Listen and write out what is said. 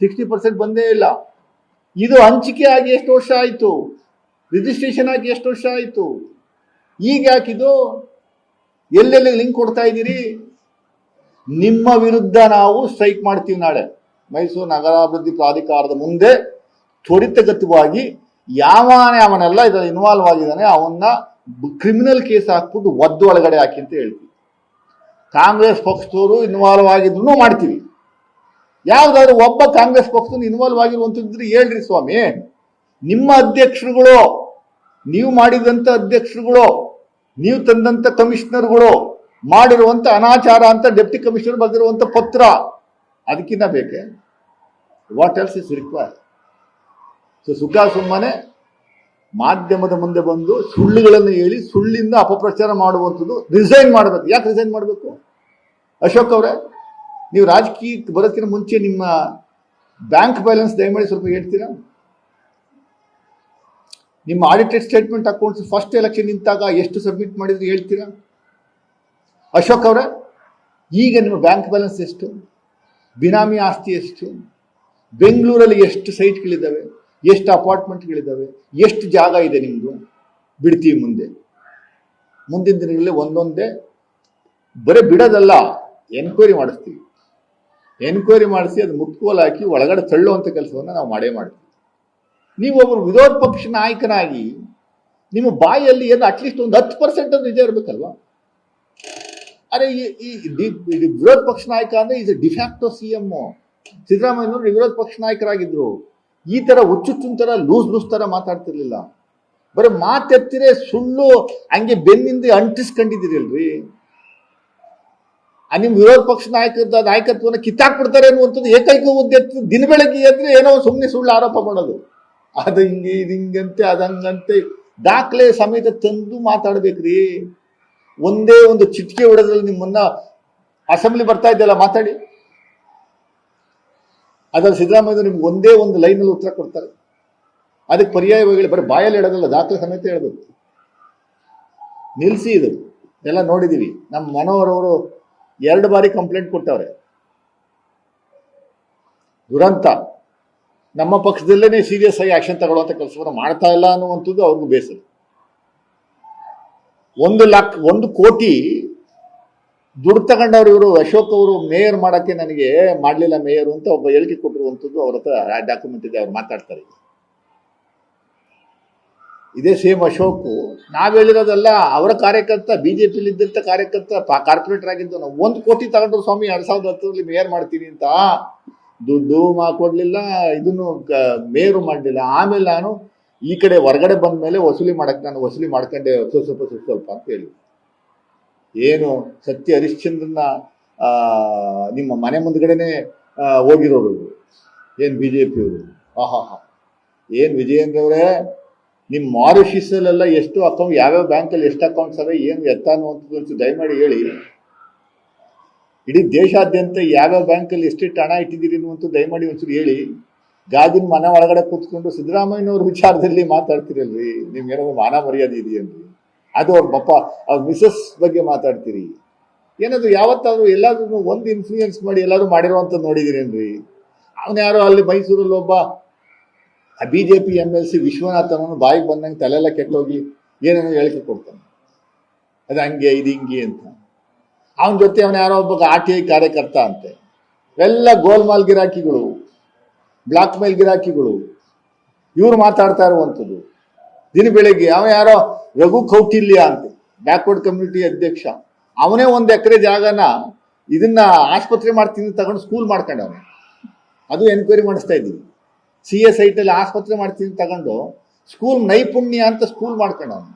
Sixty percent ಬಂದೇ ಇಲ್ಲ. ಇದು ಹಂಚಿಕೆ ಆಗಿ ಎಷ್ಟು ವರ್ಷ ಆಯಿತು? ರಿಜಿಸ್ಟ್ರೇಷನ್ ಆಗಿ ಎಷ್ಟು ವರ್ಷ ಆಯಿತು? ಈಗ ಯಾಕಿದು ಎಲ್ಲೆಲ್ಲಿ ಲಿಂಕ್ ಕೊಡ್ತಾ ಇದ್ದೀರಿ? ನಿಮ್ಮ ವಿರುದ್ಧ ನಾವು ಸ್ಟ್ರೈಕ್ ಮಾಡ್ತೀವಿ ನಾಳೆ. ಮೈಸೂರು ನಗರಾಭಿವೃದ್ಧಿ ಪ್ರಾಧಿಕಾರದ ಮುಂದೆ ತ್ವರಿತಗತವಾಗಿ ಯಾವನೇ ಅವನೆಲ್ಲ ಇದರಲ್ಲಿ ಇನ್ವಾಲ್ವ್ ಆಗಿದ್ದಾನೆ, ಅವನ್ನ ಕ್ರಿಮಿನಲ್ ಕೇಸ್ ಹಾಕ್ಬಿಟ್ಟು ಒದ್ದು ಒಳಗಡೆ ಹಾಕಿ ಅಂತ ಹೇಳ್ತೀವಿ. ಕಾಂಗ್ರೆಸ್ ಪಕ್ಷದವರು ಇನ್ವಾಲ್ವ್ ಆಗಿದ್ರು ಮಾಡ್ತೀವಿ. ಯಾವ್ದಾದ್ರು ಒಬ್ಬ ಕಾಂಗ್ರೆಸ್ ಪಕ್ಷದ ಇನ್ವಾಲ್ವ್ ಆಗಿರುವಂತಿದ್ರೆ ಹೇಳ್ರಿ ಸ್ವಾಮಿ. ನಿಮ್ಮ ಅಧ್ಯಕ್ಷರುಗಳು, ನೀವು ಮಾಡಿದಂತ ಅಧ್ಯಕ್ಷರುಗಳು, ನೀವು ತಂದಂತ ಕಮಿಷನರ್ಗಳು ಮಾಡಿರುವಂತ ಅನಾಚಾರ ಅಂತ ಡೆಪ್ಟಿ ಕಮಿಷನರ್ ಬರೆದಿರುವಂತ ಪತ್ರ ಅದಕ್ಕಿಂತ ಬೇಕೆ? What else is require so ಸುಖ ಸುಮ್ಮನೆ ಮಾಧ್ಯಮದ ಮುಂದೆ ಬಂದು ಸುಳ್ಳುಗಳನ್ನು ಹೇಳಿ ಸುಳ್ಳಿಂದ ಅಪಪ್ರಚಾರ ಮಾಡುವಂಥದ್ದು ರಿಸೈನ್ ಮಾಡಬೇಕು. ಯಾಕೆ ರಿಸೈನ್ ಮಾಡಬೇಕು? ಅಶೋಕ್ ಅವರೇ? ನೀವು ರಾಜಕೀಯಕ್ಕೆ ಬರೋದಕ್ಕಿಂತ ಮುಂಚೆ ನಿಮ್ಮ ಬ್ಯಾಂಕ್ ಬ್ಯಾಲೆನ್ಸ್ ದಯಮಾಡಿ ಸ್ವಲ್ಪ ಹೇಳ್ತೀರಾ? ನಿಮ್ಮ audited statement accounts first election ನಿಂತಾಗ ಎಷ್ಟು ಸಬ್ಮಿಟ್ ಮಾಡಿದ್ರು ಹೇಳ್ತೀರಾ? ಅಶೋಕ್ ಅವರೇ, ಈಗ ನಿಮ್ಮ ಬ್ಯಾಂಕ್ ಬ್ಯಾಲೆನ್ಸ್ ಎಷ್ಟು? ಬಿನಾಮಿ ಆಸ್ತಿ ಎಷ್ಟು? ಬೆಂಗಳೂರಲ್ಲಿ ಎಷ್ಟು ಸೈಟ್ಗಳಿದ್ದಾವೆ ಎಷ್ಟು ಅಪಾರ್ಟ್ಮೆಂಟ್ಗಳಿದ್ದಾವೆ ಎಷ್ಟು ಜಾಗ ಇದೆ ನಿಮ್ಮದು ಬಿಡ್ತೀವಿ ಮುಂದೆ. ಮುಂದಿನ ದಿನಗಳಲ್ಲಿ ಒಂದೊಂದೇ, ಬರೀ ಬಿಡೋದಲ್ಲ, ಎನ್ಕ್ವೈರಿ ಮಾಡಿಸ್ತೀವಿ. ಎನ್ಕ್ವೈರಿ ಮಾಡಿಸಿ ಅದು ಮುಟ್ಕೋಲ್ ಹಾಕಿ ಒಳಗಡೆ ತಳ್ಳುವಂಥ ಕೆಲಸವನ್ನು ನಾವು ಮಾಡೇ ಮಾಡ್ತೀವಿ. ನೀವು ಒಬ್ಬರು ವಿರೋಧ ಪಕ್ಷ ನಾಯಕನಾಗಿ ನಿಮ್ಮ ಬಾಯಲ್ಲಿ ಏನು ಅಟ್ಲೀಸ್ಟ್ ಒಂದು ಹತ್ತು ಪರ್ಸೆಂಟ್ ಅದು ನಿಜ ಇರಬೇಕಲ್ವಾ? ಅರೆ ಈ ವಿರೋಧ ಪಕ್ಷ ನಾಯಕ ಅಂದ್ರೆ ಇದು ಡಿಫ್ಯಾಕ್ಟೋ ಸಿ ಎಂ ಸಿದ್ದರಾಮಯ್ಯನವರು ವಿರೋಧ ಪಕ್ಷ ನಾಯಕರಾಗಿದ್ರು. ಈ ಥರ ಹುಚ್ಚುಚ್ಚಿನ ಥರ ಲೂಸ್ ಲೂಸ್ ಥರ ಮಾತಾಡ್ತಿರ್ಲಿಲ್ಲ. ಬರೀ ಮಾತೆತ್ತಿರೇ ಸುಳ್ಳು ಹಂಗೆ ಬೆನ್ನಿಂದ ಅಂಟಿಸ್ಕೊಂಡಿದ್ದೀರಲ್ರಿ ಆ ನಿಮ್ ವಿರೋಧ ಪಕ್ಷ ನಾಯಕದ ನಾಯಕತ್ವನ ಕಿತ್ತಾಕ್ಬಿಡ್ತಾರೆ ಅನ್ನುವಂಥದ್ದು ಏಕೈಕ ಉದ್ದೇಶ ದಿನ ಬೆಳಗ್ಗೆ ಎದ್ರೆ ಏನೋ ಸುಮ್ಮನೆ ಸುಳ್ಳು ಆರೋಪ ಮಾಡೋದು. ಅದು ಹಿಂಗೆ, ಇದು ಹಿಂಗಂತೆ ಅದಂಗಂತೆ ದಾಖಲೆ ಸಮೇತ ತಂದು ಮಾತಾಡ್ಬೇಕ್ರಿ. ಒಂದೇ ಒಂದು ಚಿಟಿಕೆ ಹೊಡೆದ್ರಲ್ಲಿ ನಿಮ್ಮನ್ನ ಅಸೆಂಬ್ಲಿ ಬರ್ತಾ ಇದ್ದಲ್ಲ ಮಾತಾಡಿ. ಅದ್ರಲ್ಲಿ ಸಿದ್ದರಾಮಯ್ಯ ನಿಮ್ಗೆ ಒಂದೇ ಒಂದು ಲೈನಲ್ಲಿ ಉತ್ತರ ಕೊಡ್ತಾರೆ. ಅದಕ್ಕೆ ಪರ್ಯಾಯವಾಗಿ ಬರೀ ಬಾಯಲ್ಲಿ ಹೇಳೋದಲ್ಲ, ದಾಖಲೆ ಸಮೇತ ಹೇಳ್ಬೇಕು. ನಿಲ್ಲಿಸಿ ಇದು. ಎಲ್ಲ ನೋಡಿದೀವಿ. ನಮ್ಮ ಮನೋಹರ್ ಅವರು ಎರಡು ಬಾರಿ ಕಂಪ್ಲೇಂಟ್ ಕೊಟ್ಟವ್ರೆ. ದುರಂತ. ನಮ್ಮ ಪಕ್ಷದಲ್ಲೇನೆ ಸೀರಿಯಸ್ ಆಗಿ ಆಕ್ಷನ್ ತಗೊಳ್ಳುವಂಥ ಕೆಲಸವನ್ನು ಮಾಡ್ತಾ ಇಲ್ಲ ಅನ್ನುವಂಥದ್ದು ಅವ್ರಿಗೂ ಬೇಸರ. ಒಂದು ಲಾಕ್, ಒಂದು ಕೋಟಿ ದುಡ್ಡು ತಗೊಂಡವ್ರು ಇವರು, ಅಶೋಕ್ ಅವರು ಮೇಯರ್ ಮಾಡೋಕ್ಕೆ ನನಗೆ ಮಾಡಲಿಲ್ಲ ಮೇಯರ್ ಅಂತ ಒಬ್ಬ ಹೇಳಿಕೆ ಕೊಟ್ಟಿರುವಂಥದ್ದು ಅವ್ರ ಹತ್ರ ಡಾಕ್ಯುಮೆಂಟ್ ಇದೆ, ಅವ್ರು ಮಾತಾಡ್ತಾರೆ ಇದೇ ಸೇಮ್ ಅಶೋಕ್. ನಾವು ಹೇಳಿರೋದಲ್ಲ ಅವರ ಕಾರ್ಯಕರ್ತ ಬಿಜೆಪಿಲಿ ಇದ್ದಂತ ಕಾರ್ಯಕರ್ತ ಕಾರ್ಪೊರೇಟರ್ ಆಗಿದ್ದು ನಾವು ಒಂದು ಕೋಟಿ ತಗೊಂಡ್ರು ಸ್ವಾಮಿ, ಎರಡು ಸಾವಿರದ ಹತ್ತರಲ್ಲಿ ಮೇಯರ್ ಮಾಡ್ತೀನಿ ಅಂತ. ದುಡ್ಡು ಕೊಡ್ಲಿಲ್ಲ ಇದನ್ನು ಮೇಯರು ಮಾಡಲಿಲ್ಲ. ಆಮೇಲೆ ನಾನು ಈ ಕಡೆ ಹೊರಗಡೆ ಬಂದ ಮೇಲೆ ವಸೂಲಿ ಮಾಡಕ್ ನಾನು ವಸೂಲಿ ಮಾಡ್ಕೊಂಡೆ ಸ್ವಲ್ಪ ಸ್ವಲ್ಪ ಸ್ವಲ್ಪ ಸ್ವಲ್ಪ ಅಂತ ಹೇಳಿ ಏನು ಸತ್ಯ ಹರಿಶ್ಚಂದ್ರನ ನಿಮ್ಮ ಮನೆ ಮುಂದ್ಗಡೆನೆ ಹೋಗಿರೋರು ಏನು ಬಿ ಜೆ ಆಹಾ ಏನ್ ವಿಜಯೇಂದ್ರ ಅವರೇ ನಿಮ್ಮ ಮಾರಿಷಿಸಲ್ಲೆಲ್ಲ ಎಷ್ಟು ಅಕೌಂಟ್ ಯಾವ್ಯಾವ ಬ್ಯಾಂಕಲ್ಲಿ ಎಷ್ಟು ಅಕೌಂಟ್ಸ್ ಅವೆ ಏನು ಎತ್ತ ಅನ್ನುವಂಥದ್ದು ದಯಮಾಡಿ ಹೇಳಿ. ಇಡೀ ದೇಶಾದ್ಯಂತ ಯಾವ್ಯಾವ ಬ್ಯಾಂಕಲ್ಲಿ ಎಷ್ಟೆಷ್ಟು ಹಣ ಇಟ್ಟಿದ್ದೀರಿ ಅನ್ನುವಂಥದ್ದು ದಯಮಾಡಿ ಒಂಚೂರು ಹೇಳಿ. ಗಾಜಿನ ಮನೆ ಒಳಗಡೆ ಕೂತ್ಕೊಂಡು ಸಿದ್ದರಾಮಯ್ಯನವ್ರ ವಿಚಾರದಲ್ಲಿ ಮಾತಾಡ್ತಿರಲ್ರಿ. ನಿಮ್ಗೆ ಏನಾದ್ರು ಮಾನ ಮರ್ಯಾದೆ ಇದೆಯನ್ರಿ ಅದು ಅವ್ರ ಪಪ್ಪ ಅವ್ರ ಮಿಸಸ್ ಬಗ್ಗೆ ಮಾತಾಡ್ತೀರಿ. ಏನಾದ್ರು ಯಾವತ್ತಾದ್ರೂ ಎಲ್ಲಾದ್ರೂ ಒಂದು ಇನ್ಫ್ಲೂಯೆನ್ಸ್ ಮಾಡಿ ಎಲ್ಲಾದ್ರೂ ಮಾಡಿರುವಂತ ನೋಡಿದಿರೇನ್ರಿ ಅವನ ಯಾರೋ ಅಲ್ಲಿ ಮೈಸೂರಲ್ಲಿ ಒಬ್ಬ B J P M L C ವಿಶ್ವನಾಥನವನು ಬಾಯಿಗೆ ಬಂದಂಗೆ ತಲೆಲ್ಲ ಕೆಟ್ಟೋಗಿ ಏನೇನೋ ಹೇಳಿಕೆ ಕೊಡ್ತಾನೆ. ಅದು ಹಂಗೆ, ಇದು ಹಿಂಗೆ ಅಂತ. ಅವನ ಜೊತೆ ಅವನ ಯಾರೋ ಒಬ್ಬ ಆರ್ ಟಿ ಐ ಕಾರ್ಯಕರ್ತ ಅಂತೆ. ಎಲ್ಲ ಗೋಲ್ಮಾಲ್ ಗಿರಾಕಿಗಳು, ಬ್ಲಾಕ್ ಮೇಲ್ ಗಿರಾಕಿಗಳು, ಇವ್ರು ಮಾತಾಡ್ತಾ ಇರುವಂಥದ್ದು. ದಿನ ಬೆಳಿಗ್ಗೆ ಅವನು ಯಾರೋ ರಘು ಕೌಟಿಲ್ಯ ಅಂತ ಬ್ಯಾಕ್ವರ್ಡ್ ಕಮ್ಯುನಿಟಿ ಅಧ್ಯಕ್ಷ. ಅವನೇ ಒಂದು ಎಕರೆ ಜಾಗನ ಇದನ್ನ ಆಸ್ಪತ್ರೆ ಮಾಡ್ತೀನಿ ತಗೊಂಡು ಸ್ಕೂಲ್ ಮಾಡ್ಕೊಂಡವನು. ಅದು ಎನ್ಕ್ವೈರಿ ಮಾಡಿಸ್ತಾ ಇದ್ದೀವಿ ಸಿ ಎಸ್ ಐಟಲ್ಲಿ ಆಸ್ಪತ್ರೆ ಮಾಡ್ತೀನಿ ತಗೊಂಡು ಸ್ಕೂಲ್ ನೈಪುಣ್ಯ ಅಂತ ಸ್ಕೂಲ್ ಮಾಡ್ಕೊಂಡವನು.